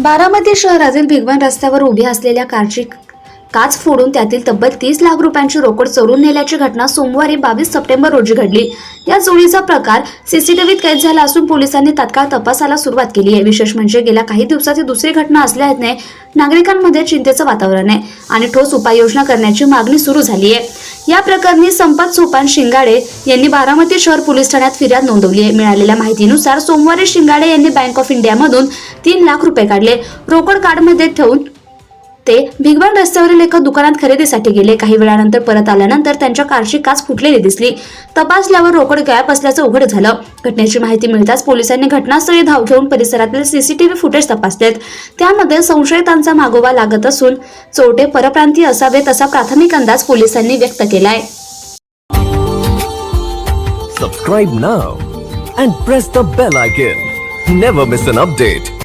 बारामती शहरातील भिगवण रस्त्यावर उभी असलेल्या कारची काच फोडून त्यातील तब्बल तीस लाख रुपयांची रोकड चोरून नेल्याची घटना सोमवारी बावीस सप्टेंबर रोजी घडली. या चोरीचा प्रकार सीसीटीव्हीत कैद झाला असून पोलिसांनी तत्काळ तपासाला सुरुवात केली आहे. विशेष म्हणजे गेल्या काही दिवसात ही दुसरी घटना असल्याने नागरिकांमध्ये चिंतेचं वातावरण आहे आणि ठोस उपाययोजना करण्याची मागणी सुरू झाली आहे. या प्रकरणी संपत सोपान शिंगाडे यांनी बारामती शहर पोलीस ठाण्यात फिर्याद नोंदवली. आहे मिळालेल्या माहितीनुसार सोमवारी शिंगाडे यांनी बँक ऑफ इंडियामधून तीन लाख रुपये काढले. रोकड कार्डमध्ये ठेवून ते भिगवण रस्त्यावरील एका दुकानात खरेदीसाठी गेले. काही वेळानंतर परत आल्यानंतर त्यांच्या कारची काच फुटलेली दिसली. तपासल्यावर रोकड गायब असल्याचं उघड झालं. घटनेची माहिती मिळताच पोलिसांनी घटनास्थळी धाव घेऊन परिसरातील सीसीटीव्ही फुटेज तपासलेत. त्यामध्ये संशयितांचा मागोवा लागत असून चोरटे परप्रांतीय असावेत असा प्राथमिक अंदाज पोलिसांनी व्यक्त केलाय. Subscribe now and press the bell icon. Never miss an update.